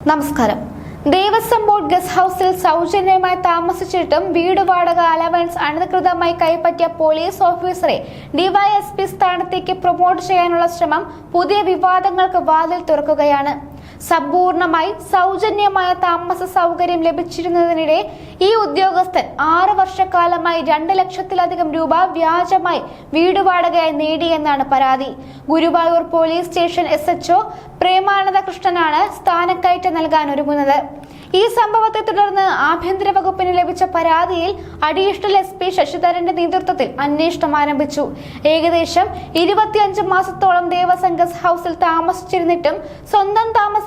നമസ്കാരം. Devaswom board guest ഹൗസിൽ സൗജന്യമായി താമസിച്ചിട്ടും വീട് വാടക അലവൻസ് അനധികൃതമായി കൈപ്പറ്റിയ പോലീസ് ഓഫീസറെ ഡിവൈഎസ്പി സ്ഥാനത്തേക്ക് പ്രൊമോട്ട് ചെയ്യാനുള്ള ശ്രമം പുതിയ വിവാദങ്ങൾക്ക് വാതിൽ തുറക്കുകയാണ്. സമ്പൂർണമായി സൗജന്യമായ താമസ സൗകര്യം ലഭിച്ചിരുന്നതിനിടെ ഈ ഉദ്യോഗസ്ഥൻ ആറു വർഷക്കാലമായി രണ്ട് ലക്ഷത്തിലധികം രൂപ വ്യാജമായി വീട് വാടകയായി നേടിയെന്നാണ് പരാതി. Guruvayur police station S H O Premananda കൃഷ്ണനാണ് സ്ഥാനക്കയറ്റം നൽകാൻ ഒരുങ്ങുന്നത്. ഈ സംഭവത്തെ തുടർന്ന് ആഭ്യന്തര വകുപ്പിന് ലഭിച്ച പരാതിയിൽ അഡീഷണൽ എസ് പി ശശിധരന്റെ നേതൃത്വത്തിൽ അന്വേഷണം ആരംഭിച്ചു. ഏകദേശം ഇരുപത്തിയഞ്ച് മാസത്തോളം ദേവസംഗസ് ഹൗസിൽ താമസിച്ചിരുന്നിട്ടും സ്വന്തം താമസ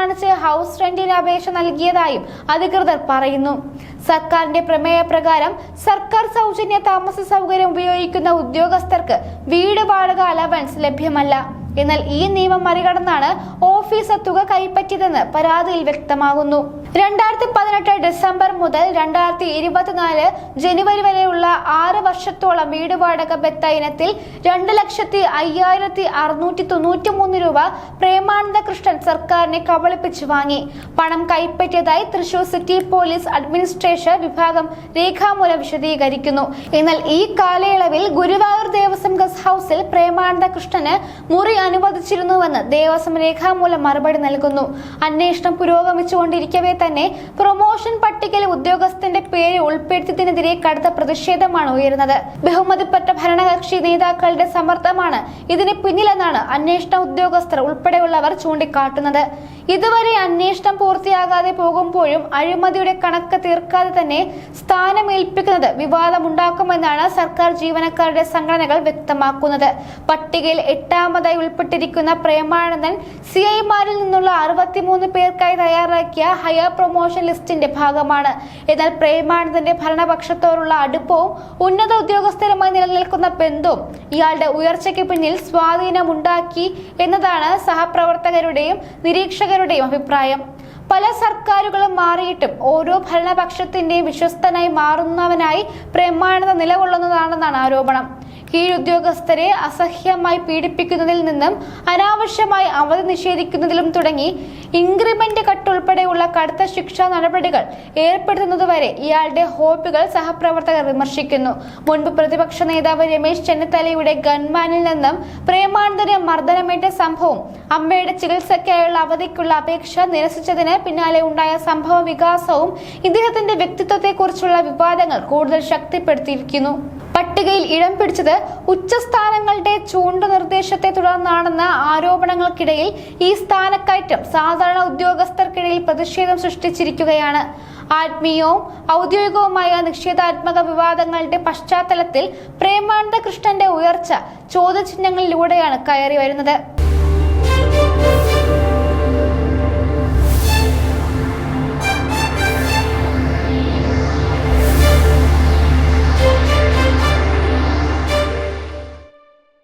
കാണിച്ച് ഹൗസ് റെന്റിന് അപേക്ഷ നൽകിയതായും അധികൃതർ പറയുന്നു. സർക്കാരിന്റെ പ്രമേയ പ്രകാരം സർക്കാർ സൗജന്യ താമസ സൗകര്യം ഉപയോഗിക്കുന്ന ഉദ്യോഗസ്ഥർക്ക് വീട് വാടക അലവൻസ് ലഭ്യമല്ല. എന്നാൽ ഈ നിയമം മറികടന്നാണ് ഓഫീസ് തുക കൈപ്പറ്റിയതെന്ന് പരാതിയിൽ വ്യക്തമാകുന്നു. രണ്ടായിരത്തി പതിനെട്ട് ഡിസംബർ മുതൽ രണ്ടായിരത്തി ഇരുപത്തിനാല് ജനുവരി വരെയുള്ള ആറ് വർഷത്തോളം വീട് വാടക ബത്ത ഇനത്തിൽ രണ്ട് ലക്ഷത്തി അയ്യായിരത്തി അറുന്നൂറ്റി തൊണ്ണൂറ്റി മൂന്ന് രൂപ പ്രേമാനന്ദ കൃഷ്ണൻ സർക്കാരിനെ കബളിപ്പിച്ച് വാങ്ങി. പണം കൈപ്പറ്റിയതായി തൃശൂർ സിറ്റി പോലീസ് അഡ്മിനിസ്ട്രേഷൻ വിഭാഗം രേഖാമൂലം വിശദീകരിക്കുന്നു. എന്നാൽ ഈ കാലയളവിൽ ഗുരുവായൂർ ദേവസ്വം ഗസ്റ്റ് ഹൗസിൽ പ്രേമാനന്ദ കൃഷ്ണന് മുറി അനുവദിച്ചിരുന്നുവെന്ന് ദേവസ്വം രേഖാമൂലം മറുപടി നൽകുന്നു. അന്വേഷണം പുരോഗമിച്ചുകൊണ്ടിരിക്കവേ തന്നെ പ്രൊമോഷൻ പട്ടികയിൽ ഉദ്യോഗസ്ഥന്റെ പേര് ഉൾപ്പെടുത്തിയതിനെതിരെ കടുത്ത പ്രതിഷേധമാണ് ഉയരുന്നത്. ബഹുമതിപ്പെട്ട ഭരണകക്ഷി നേതാക്കളുടെ സമ്മർദ്ദമാണ് ഇതിന് പിന്നിലെന്നാണ് അന്വേഷണ ഉദ്യോഗസ്ഥർ ഉൾപ്പെടെയുള്ളവർ ചൂണ്ടിക്കാട്ടുന്നത്. ഇതുവരെ അന്വേഷണം പൂർത്തിയാകാതെ പോകുമ്പോഴും അഴിമതിയുടെ കണക്ക് തീർക്കാതെ തന്നെ സ്ഥാനമേൽപ്പിക്കുന്നത് വിവാദമുണ്ടാക്കുമെന്നാണ് സർക്കാർ ജീവനക്കാരുടെ സംഘടനകൾ വ്യക്തമാക്കുന്നത്. പട്ടികയിൽ എട്ടാമതായി ഉൾപ്പെട്ടിരിക്കുന്ന പ്രേമാനന്ദൻ സി ഐമാരിൽ നിന്നുള്ള അറുപത്തിമൂന്ന് പേർക്കായി തയ്യാറാക്കിയ ഹയർ പ്രൊമോഷൻ ലിസ്റ്റിന്റെ ഭാഗമാണ്. എന്നാൽ പ്രേമാനന്ദന്റെ ഭരണപക്ഷത്തോടുള്ള അടുപ്പവും ഉന്നത ഉദ്യോഗസ്ഥരുമായി നിലനിൽക്കുന്ന ബന്ധവും ഇയാളുടെ ഉയർച്ചയ്ക്ക് പിന്നിൽ സ്വാധീനമുണ്ടാക്കി എന്നതാണ് സഹപ്രവർത്തകരുടെയും നിരീക്ഷകരുടെയും അഭിപ്രായം. പല സർക്കാരുകളും മാറിയിട്ടും ഓരോ ഭരണപക്ഷത്തിന്റെയും വിശ്വസ്തനായി മാറുന്നവനായി പ്രേമാനന്ദ നിലകൊള്ളുന്നതാണെന്നാണ് ആരോപണം. കീഴുദ്യോഗസ്ഥരെ അസഹ്യമായി പീഡിപ്പിക്കുന്നതിൽ നിന്നും അനാവശ്യമായി അവധി നിഷേധിക്കുന്നതിലും തുടങ്ങി ഇൻക്രിമെന്റ് കട്ട് ഉൾപ്പെടെയുള്ള കടുത്ത ശിക്ഷാ നടപടികൾ ഏർപ്പെടുത്തുന്നതുവരെ ഇയാളുടെ ഹോബികൾ സഹപ്രവർത്തകർ വിമർശിക്കുന്നു. മുൻപ് പ്രതിപക്ഷ നേതാവ് രമേശ് ചെന്നിത്തലയുടെ ഗൺമാനിൽ നിന്നും പ്രേമാനന്ദന് മർദ്ദനമേറ്റ സംഭവം അമ്മയുടെ ചികിത്സയ്ക്കായുള്ള അവധിക്കുള്ള അപേക്ഷ നിരസിച്ചതിന് പിന്നാലെ ഉണ്ടായ സംഭവ വികാസവും ഇദ്ദേഹത്തിന്റെ വ്യക്തിത്വത്തെക്കുറിച്ചുള്ള വിവാദങ്ങൾ കൂടുതൽ ശക്തിപ്പെടുത്തിയിരിക്കുന്നു. പട്ടികയിൽ ഇടം പിടിച്ചത് ഉച്ചസ്ഥാനങ്ങളുടെ ചൂണ്ട നിർദ്ദേശത്തെ തുടർന്നാണെന്ന ആരോപണങ്ങൾക്കിടയിൽ ഈ സ്ഥാനക്കയറ്റം സാധാരണ ഉദ്യോഗസ്ഥർക്കിടയിൽ പ്രതിഷേധം സൃഷ്ടിച്ചിരിക്കുകയാണ്. ആത്മീയവും ഔദ്യോഗികവുമായ നിഷേധാത്മക വിവാദങ്ങളുടെ പശ്ചാത്തലത്തിൽ പ്രേമാനന്ദ കൃഷ്ണന്റെ ഉയർച്ച ചോദ്യചിഹ്നങ്ങളിലൂടെയാണ് കയറി വരുന്നത്